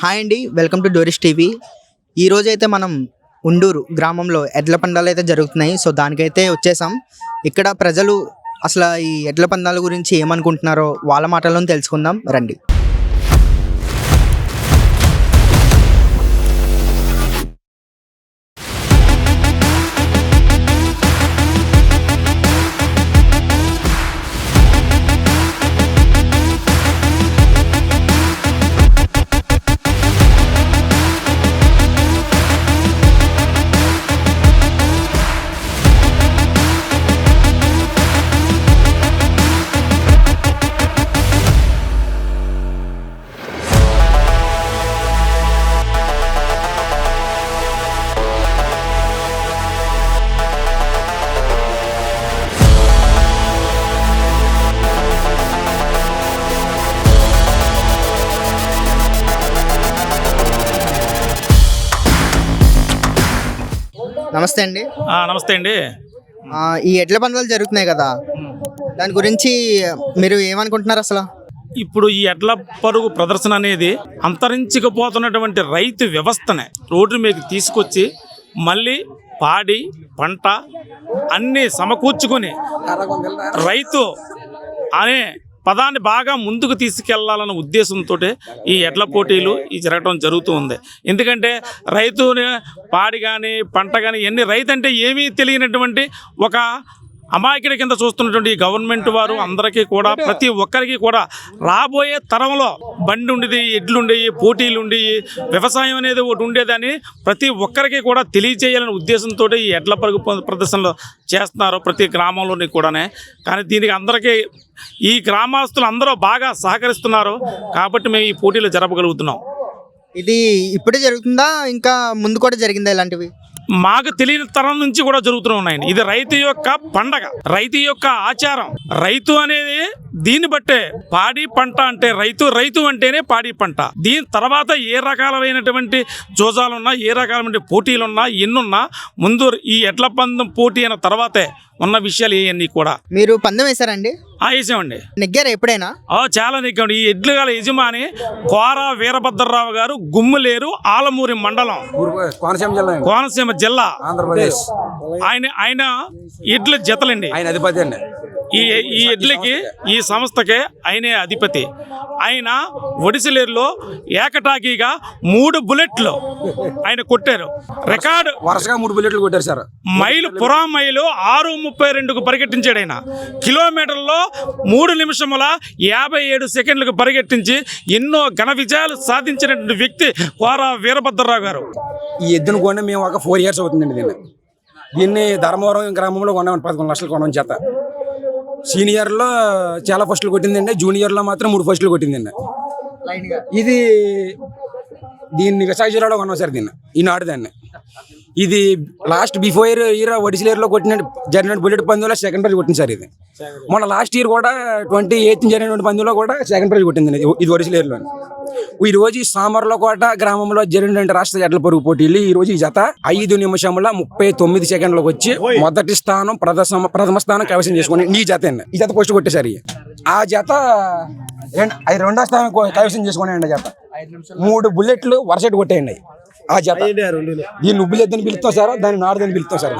Hi అండి welcome to డోరిష్ TV. ఈ అయితే మనం ఉండూరు గ్రామంలో ఎడ్ల పందాలు అయితే జరుగుతున్నాయి. సో దానికైతే వచ్చేసాం. ఇక్కడ ప్రజలు అసలు ఈ ఎడ్ల పందాల గురించి ఏమనుకుంటున్నారో వాళ్ళ మాటలను తెలుసుకుందాం. రండి. నమస్తే అండి. నమస్తే అండి. ఈ ఎడ్ల పందాలు జరుగుతున్నాయి కదా. దాని గురించి మీరు ఏమనుకుంటున్నారు అసలు? ఇప్పుడు ఈ ఎడ్ల పరుగు ప్రదర్శన అనేది అంతరించకపోతున్నటువంటి రైతు వ్యవస్థనే రోడ్డు మీద తీసుకొచ్చి మళ్ళీ పాడి పంట అన్నీ సమకూర్చుకొని రైతు అనే పదాన్ని బాగా ముందుకు తీసుకెళ్ళాలన్న ఉద్దేశంతో ఈ ఎడ్ల పోటీలు ఈ జరగడం జరుగుతూ ఉంది. ఎందుకంటే రైతుని పాడి కానీ పంట కానీ ఎన్ని రైతు అంటే ఏమీ తెలియనటువంటి ఒక అమాయకుడి కింద చూస్తున్నటువంటి గవర్నమెంట్ వారు అందరికీ కూడా ప్రతి ఒక్కరికి కూడా రాబోయే తరంలో బండి ఉండేది ఎడ్లు ఉండేవి పోటీలు ఉండేవి వ్యవసాయం అనేది ఒకటి ఉండేదని ప్రతి ఒక్కరికి కూడా తెలియజేయాలనే ఉద్దేశంతో ఈ ఎడ్ల పరుగు ప్రదర్శనలు చేస్తున్నారు ప్రతి గ్రామంలోని కూడానే. కానీ దీనికి అందరికీ ఈ గ్రామస్తులు అందరూ బాగా సహకరిస్తున్నారు. కాబట్టి మేము ఈ పోటీలు జరపగలుగుతున్నాం. ఇది ఇప్పుడే జరుగుతుందా? ఇంకా ముందు కూడా జరిగిందా ఇలాంటివి? మాకు తెలియని తరం నుంచి కూడా జరుగుతూ ఉన్నాయండి ఇది రైతు యొక్క పండగ. రైతు యొక్క ఆచారం. రైతు అనేది దీన్ని బట్టే పాడి పంట అంటే రైతు రైతు అంటేనే పాడి పంట. దీని తర్వాత ఏ రకాలైనటువంటి జోజాలున్నా ఏ రకాలైన పోటీలున్నా ఎన్నున్నా ముందు ఈ ఎడ్ల పందం పోటీ అయిన తర్వాతే ఉన్న విషయాలు ఇవన్నీ కూడా. మీరు పందెం వేశారండి? ఆయేసామండి నెగ్గారా ఎప్పుడైనా? ఆ, చాలా నెగ్గాడు ఈ ఎడ్లు గల యజమాని కోర వీరభద్రరావు గారు గుమ్ములేరు ఆలమూరి మండలం కోనసీమ జిల్లా. కోనసీమ జిల్లా. ఆంధ్రప్రదేశ్. ఆయన ఆయన ఎడ్ల జతలండి. ఆయన అధిపతి అండి. ఈ ఈ ఎడ్లకి ఈ సంస్థకే ఆయనే అధిపతి. ఆయన ఒడిసిలేరులో ఏకటాకీగా మూడు బుల్లెట్లు ఆయన కొట్టారు. రికార్డు వరుసగా మూడు బుల్లెట్లు కొట్టారు సార్. మైలు పురా మైలు ఆరు ముప్పై రెండుకు పరిగెట్టించాడు ఆయన. కిలోమీటర్లో మూడు నిమిషముల యాభై ఏడు సెకండ్లకు పరిగెట్టించి ఎన్నో ఘన విజయాలు సాధించినటువంటి వ్యక్తి కోర వీరభద్రరావు గారు. ఈ ఎద్దును కొన్న మేము ఒక ఫోర్ ఇయర్స్ అవుతుందండి దీన్ని. దీన్ని ధర్మవరం గ్రామంలో కొన్నాం పదకొండు లక్షలు కొనడం చేత. సీనియర్లో చాలా ఫస్టులు కొట్టిందండి. జూనియర్లో మాత్రం మూడు ఫస్టులు కొట్టిందండి. ఇది దీన్ని విశాఖ జిల్లాలో కొన్నాం సార్ దీన్ని. ఈనాడు దాన్ని ఇది లాస్ట్ బిఫోర్ ఇయర్ ఒడిసిలేరులో కొట్టిన జరిగిన బుల్లెట్ పందులో సెకండ్ ప్రైజ్ కొట్టింది సార్ ఇది. మొన్న లాస్ట్ ఇయర్ కూడా ట్వంటీ ఎయిత్ జరిగిన పందులో కూడా సెకండ్ ప్రైజ్ కొట్టింది ఇది ఇది ఒడిసిలేరులో ఈ రోజు ఈ సామర్లో కోట గ్రామంలో జరిగిన రాష్ట్ర జట్ల పరుగు పోటీలు ఈ రోజు ఈ జత ఐదు నిమిషముల ముప్పై తొమ్మిది సెకండ్లకు వచ్చి మొదటి స్థానం ప్రథమ ప్రథమ స్థానం కైవసం చేసుకుని ఈ జత ఈ జత పోస్ట్ కొట్టేశారు ఇవి. ఆ జత రెండు- స్థానం కైవసం చేసుకున్నాయండి ఆ జత. మూడు బుల్లెట్లు వరసెట్ కొట్టేయండి. ఆ జత. దీన్ని ఉబ్బులు ఎద్దని పిలుస్తాం సార్ దాన్ని నాడుదని పిలుస్తాం సార్.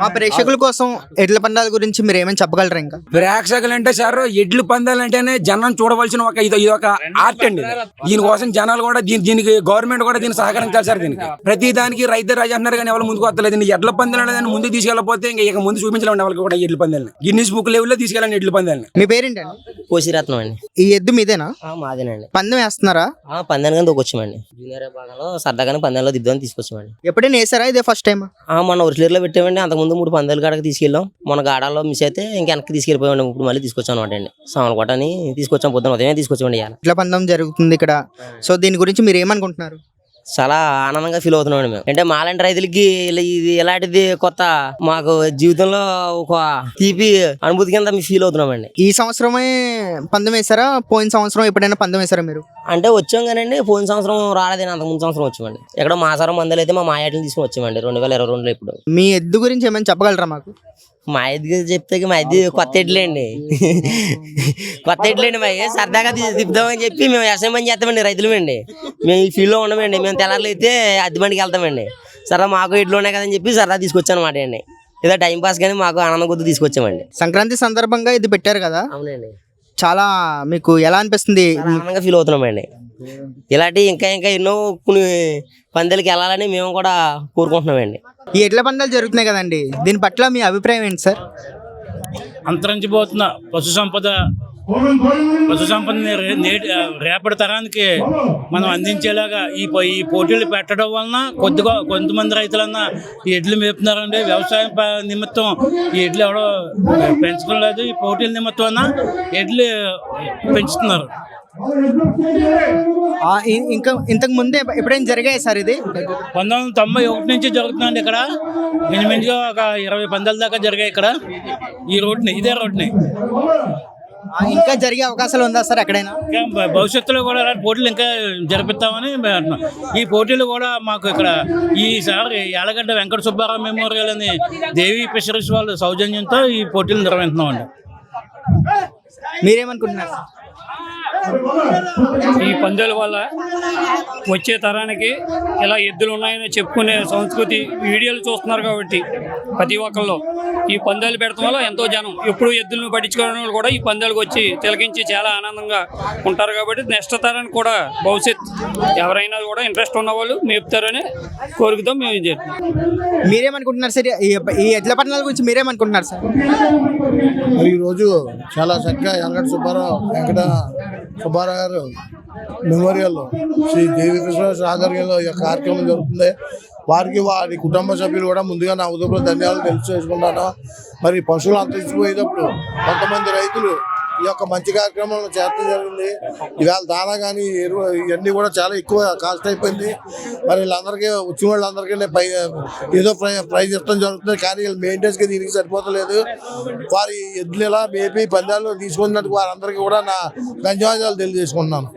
మా ప్రేక్షకుల కోసం ఎడ్ల పందాల గురించి మీరు ఏమైనా చెప్పగలరా ఇంకా? ప్రేక్షకులు అంటే సార్ ఎడ్లు పందాలు అంటేనే జనం చూడవలసిన ఒక ఇది ఇది ఒక ఆర్ట్ అండి. దీనికోసం జనాలు కూడా దీని దీనికి గవర్నమెంట్ కూడా దీన్ని సహకరించాలి సార్ దీనికి. ప్రతి దానికి రైతు రాజు అంటున్నారు కానీ ఎవరు ముందుకు వస్తలేదు. ఈ ఎడ్ల పందాలు అనేది ముందుకు తీసుకెళ్ళకపోతే ఇంకా ఇక ముందు చూపించలేండి వాళ్ళకి కూడా ఈ ఎడ్ల పందాలని. గిన్నీస్ బుక్ లెవెల్లో తీసుకెళ్ళండి ఎడ్ల పందాలని. మీ పేరేంటండి? కోసిరత్నం అండి. ఈ ఎద్దు మీదేనా? ఆ, మాదేనండి. పందెం వేస్తున్నారా? ఆ, పందానికి దూకొచ్చామండి జూనియర్ భాగంలో సరదాగానే పందాల్లో దిద్దామని తీసుకొచ్చామండి. ఎప్పుడైనా వేసారా ఇదే ఫస్ట్ టైం ఆ, మొన్న ఒరిసిలేరులో పెట్టామండి. అంతకుముందు మూడు పందాలు కాడకి తీసుకెళ్ళాం. మన గాడాల్లో మిస్ అయితే ఇంకా వెనక్కి తీసుకెళ్ళిపోయాం ఇప్పుడు మళ్ళీ తీసుకొచ్చాం అనమాట అండి. సామలకోట అని తీసుకొచ్చాం పొద్దున ఉదయమే తీసుకొచ్చామండి ఇట్లా పందం పందెం జరుగుతుంది ఇక్కడ? సో దీని గురించి మీరు ఏమనుకుంటున్నారు? చాలా ఆనందంగా ఫీల్ అవుతున్నామండి మేము. అంటే మాలాంటి రైతులకి ఇలా ఇది ఎలాంటిది కొత్త మాకు జీవితంలో ఒక తీపి అనుభూతి కింద ఫీల్ అవుతున్నామండి. ఈ సంవత్సరమే పందెం వేసారా పోయిన సంవత్సరం ఎప్పుడైనా పందెం వేసారా మీరు? అంటే వచ్చాం కానండి పోయిన సంవత్సరం రాలేదని అంతకు ముందు సంవత్సరం వచ్చామండి. ఎక్కడో మాసారం మందలు అయితే మా మాయాటిని తీసుకుని వచ్చామండి రెండు వేల ఇరవై రెండులో ఇప్పుడు. మీ ఎద్దు గురించి ఏమైనా చెప్పగలరా మాకు? మా ఇది చెప్తే మా ఇది కొత్త ఎడ్లండి కొత్త ఎడ్లండి మా సరదాగా తిప్పుదామని చెప్పి మేము వ్యవసాయం పని చేస్తామండి రైతులమండి. మేము ఈ ఫీల్డ్లో ఉండమండి. మేము తెల్లారులు అయితే అద్దె బండికి వెళ్తామండి. సరదా మాకు ఎడ్లు ఉన్నాయి కదని చెప్పి సరదా తీసుకొచ్చాను అనమాట అండి ఏదో టైం పాస్ కానీ మాకు ఆనందం కొద్ది తీసుకొచ్చామండి. సంక్రాంతి సందర్భంగా ఇది పెట్టారు కదా? అవునండి. చాలా మీకు ఎలా అనిపిస్తుంది? ఆనందంగా ఫీల్ అవుతున్నామండి. ఇలాంటి ఇంకా ఇంకా ఎన్నో కొన్ని పందాలకి వెళ్ళాలని మేము కూడా కోరుకుంటున్నామండి. ఈ ఎడ్ల పందాలు జరుగుతున్నాయి కదండి. దీని పట్ల మీ అభిప్రాయం ఏంటి సార్? అంతరించిపోతున్న పశు సంపద పశు సంపదని నేటి రేపటి తరానికి మనం అందించేలాగా ఈ ఈ పోటీలు పెట్టడం వలన కొద్దిగా కొంతమంది రైతులన్నా ఈ ఎడ్లు మేపుతున్నారండి. వ్యవసాయం నిమిత్తం ఈ ఎడ్లు ఎవడో పెంచుకోలేదు. లేదు ఈ పోటీల నిమిత్తం అన్న ఎడ్లు పెంచుతున్నారు. ఇంకా ఇంతకు ముందే ఎప్పుడైనా జరిగాయి సార్ ఇది? పంతొమ్మిది వందల తొంభై ఒకటి నుంచి జరుగుతుందండి ఇక్కడ. ఎనిమిదిగా ఒక ఇరవై పందాల దాకా జరిగాయి ఇక్కడ. ఈ రోడ్ని ఇదే రోడ్ని ఇంకా జరిగే అవకాశాలు ఉందా సార్ ఎక్కడైనా? భవిష్యత్తులో కూడా ఇలాంటి పోటీలు ఇంకా జరిపిస్తామని. ఈ పోటీలు కూడా మాకు ఇక్కడ ఈసారి యాలగడ్డ వెంకట సుబ్బారావు మెమోరియల్ అని దేవి ఫిషరీస్ వాళ్ళ సౌజన్యంతో ఈ పోటీలు నిర్వహిస్తున్నామండి. మీరేమనుకుంటున్నారు ఈ పందాల వల్ల వచ్చే తరానికి ఇలా ఎద్దులు ఉన్నాయని చెప్పుకునే సంస్కృతి వీడియోలు చూస్తున్నారు కాబట్టి ప్రతి ఒక్కళ్ళు. ఈ పందాలు పెడతాం వల్ల ఎంతో జనం. ఎప్పుడు ఎద్దులను పట్టించుకోవడం కూడా ఈ పందాలకు వచ్చి తిలకించి చాలా ఆనందంగా ఉంటారు కాబట్టి నెక్స్ట్ తరానికి కూడా భవిష్యత్ ఎవరైనా కూడా ఇంట్రెస్ట్ ఉన్న వాళ్ళు మేపుతారని కోరికతో మేము ఇది చేస్తున్నాం. మీరేమనుకుంటున్నారు సార్? ఈ ఎడ్ల పందాల గురించి మీరేమనుకుంటున్నారు సార్? మరి ఈరోజు చాలా చక్కగా వెంకట సుబ్బారావు వెంకట సుబ్బారావు గారు మెమోరియల్లో శ్రీ దేవి కృష్ణ ఆధ్వర్యంలో ఈ కార్యక్రమం జరుగుతుంది. వారికి వారి కుటుంబ సభ్యులు కూడా ముందుగా నా ఉదయపూర్వ ధన్యవాదాలు తెలియజేసుకుంటాను. మరి పశువులు అంతరించిపోయేటప్పుడు కొంతమంది రైతులు ఈ యొక్క మంచి కార్యక్రమం చేరడం జరిగింది. ఇవాళ దానా కానీ ఎరువు ఇవన్నీ కూడా చాలా ఎక్కువ కాస్ట్ అయిపోయింది. మరి వీళ్ళందరికీ వచ్చిన వాళ్ళందరికీ పై ఏదో ప్రై ప్రైజ్ ఇవ్వడం జరుగుతుంది. కానీ వీళ్ళు మెయింటెనెన్స్కి దీనికి సరిపోతలేదు. వారి ఎద్దులు ఇలా మేపి పందాలు తీసుకున్నందుకు వారందరికీ కూడా నా ధన్యవాదాలు తెలియజేసుకుంటున్నాను.